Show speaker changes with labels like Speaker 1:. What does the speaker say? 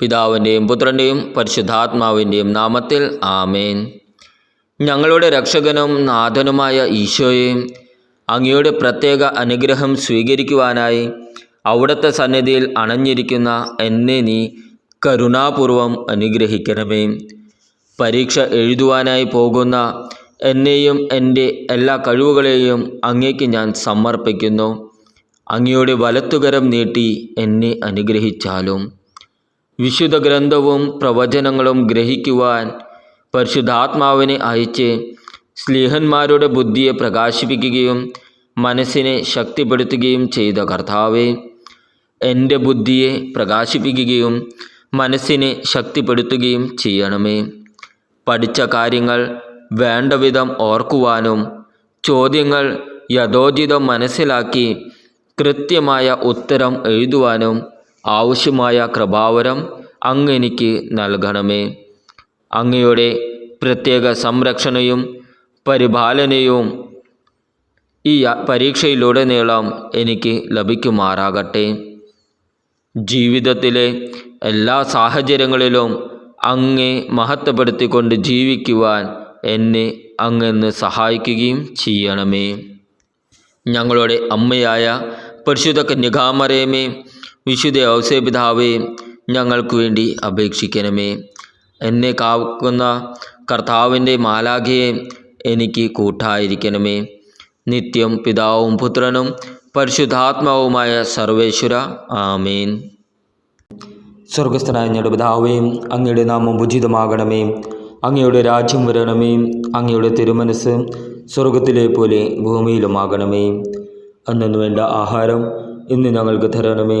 Speaker 1: പിതാവിന്റെയും പുത്രന്റെയും പരിശുദ്ധാത്മാവിന്റെയും നാമത്തിൽ ആമേൻ. ഞങ്ങളുടെ രക്ഷകനും നാഥനുമായ ഈശോയെ അങ്ങയുടെ പ്രത്യേക അനുഗ്രഹം സ്വീകരിക്കുവാനായി അവിടുത്തെ സന്നിധിയിൽ അണഞ്ഞിരിക്കുന്ന എന്നെ നീ കരുണാപൂർവം അനുഗ്രഹിക്കണമേ. പരീക്ഷ എഴുതുവാനായി പോകുന്ന എന്നെയും എന്റെ എല്ലാ കഴിവുകളെയും അങ്ങേക്ക് ഞാൻ സമർപ്പിക്കുന്നു. അങ്ങയുടെ വലത്തുകരം നീട്ടി എന്നെ അനുഗ്രഹിച്ചാലും. വിശുദ്ധ ഗ്രന്ഥവും പ്രവചനങ്ങളും ഗ്രഹിക്കുവാൻ പരിശുദ്ധാത്മാവിനെ അയച്ച് സ്ലീഹന്മാരുടെ ബുദ്ധിയെ പ്രകാശിപ്പിക്കുകയും മനസ്സിനെ ശക്തിപ്പെടുത്തുകയും ചെയ്ത കർത്താവെ എന്റെ ബുദ്ധിയെ പ്രകാശിപ്പിക്കുകയും മനസ്സിനെ ശക്തിപ്പെടുത്തുകയും ചെയ്യണമേ. പഠിച്ച കാര്യങ്ങൾ വേണ്ടവിധം ഓർക്കുവാനും ചോദ്യങ്ങൾ യഥോചിതം മനസ്സിലാക്കി കൃത്യമായ ഉത്തരം എഴുതുവാനും ആവശ്യമായ കൃപാവരം അങ്ങ് എനിക്ക് നൽകണമേ. അങ്ങയുടെ പ്രത്യേക സംരക്ഷണയും പരിപാലനയും ഈ പരീക്ഷയിലുടനീളം എനിക്ക് ലഭിക്കുമാറാകട്ടെ. ജീവിതത്തിലെ എല്ലാ സാഹചര്യങ്ങളിലും അങ്ങെ മഹത്വപ്പെടുത്തിക്കൊണ്ട് ജീവിക്കുവാൻ എന്നെ അങ്ങെന്ന് സഹായിക്കുകയും ചെയ്യണമേ. ഞങ്ങളുടെ അമ്മയായ പരിശുദ്ധ കന്യകാമരയമേ വിശുദ്ധ ഔസേപിതാവേ ഞങ്ങൾക്ക് വേണ്ടി അപേക്ഷിക്കണമേ. എന്നെ കാക്കുന്ന കർത്താവിന്റെ മാലാഖയെ എനിക്ക് കൂട്ടായിരിക്കണമേ. നിത്യം പിതാവും പുത്രനും പരിശുദ്ധാത്മാവുമായ സർവേശ്വര ആമേൻ. സ്വർഗസ്ഥനായ ഞങ്ങളുടെ പിതാവേ അങ്ങയുടെ നാമം ഉചിതമാകണമേ. അങ്ങയുടെ രാജ്യം വരണമേ. അങ്ങയുടെ തിരുമനസ് സ്വർഗത്തിലെ പോലെ ഭൂമിയിലുമാകണമേ. അന്നു വേണ്ട ആഹാരം ഇന്ന് ഞങ്ങൾക്ക് തരണമേ.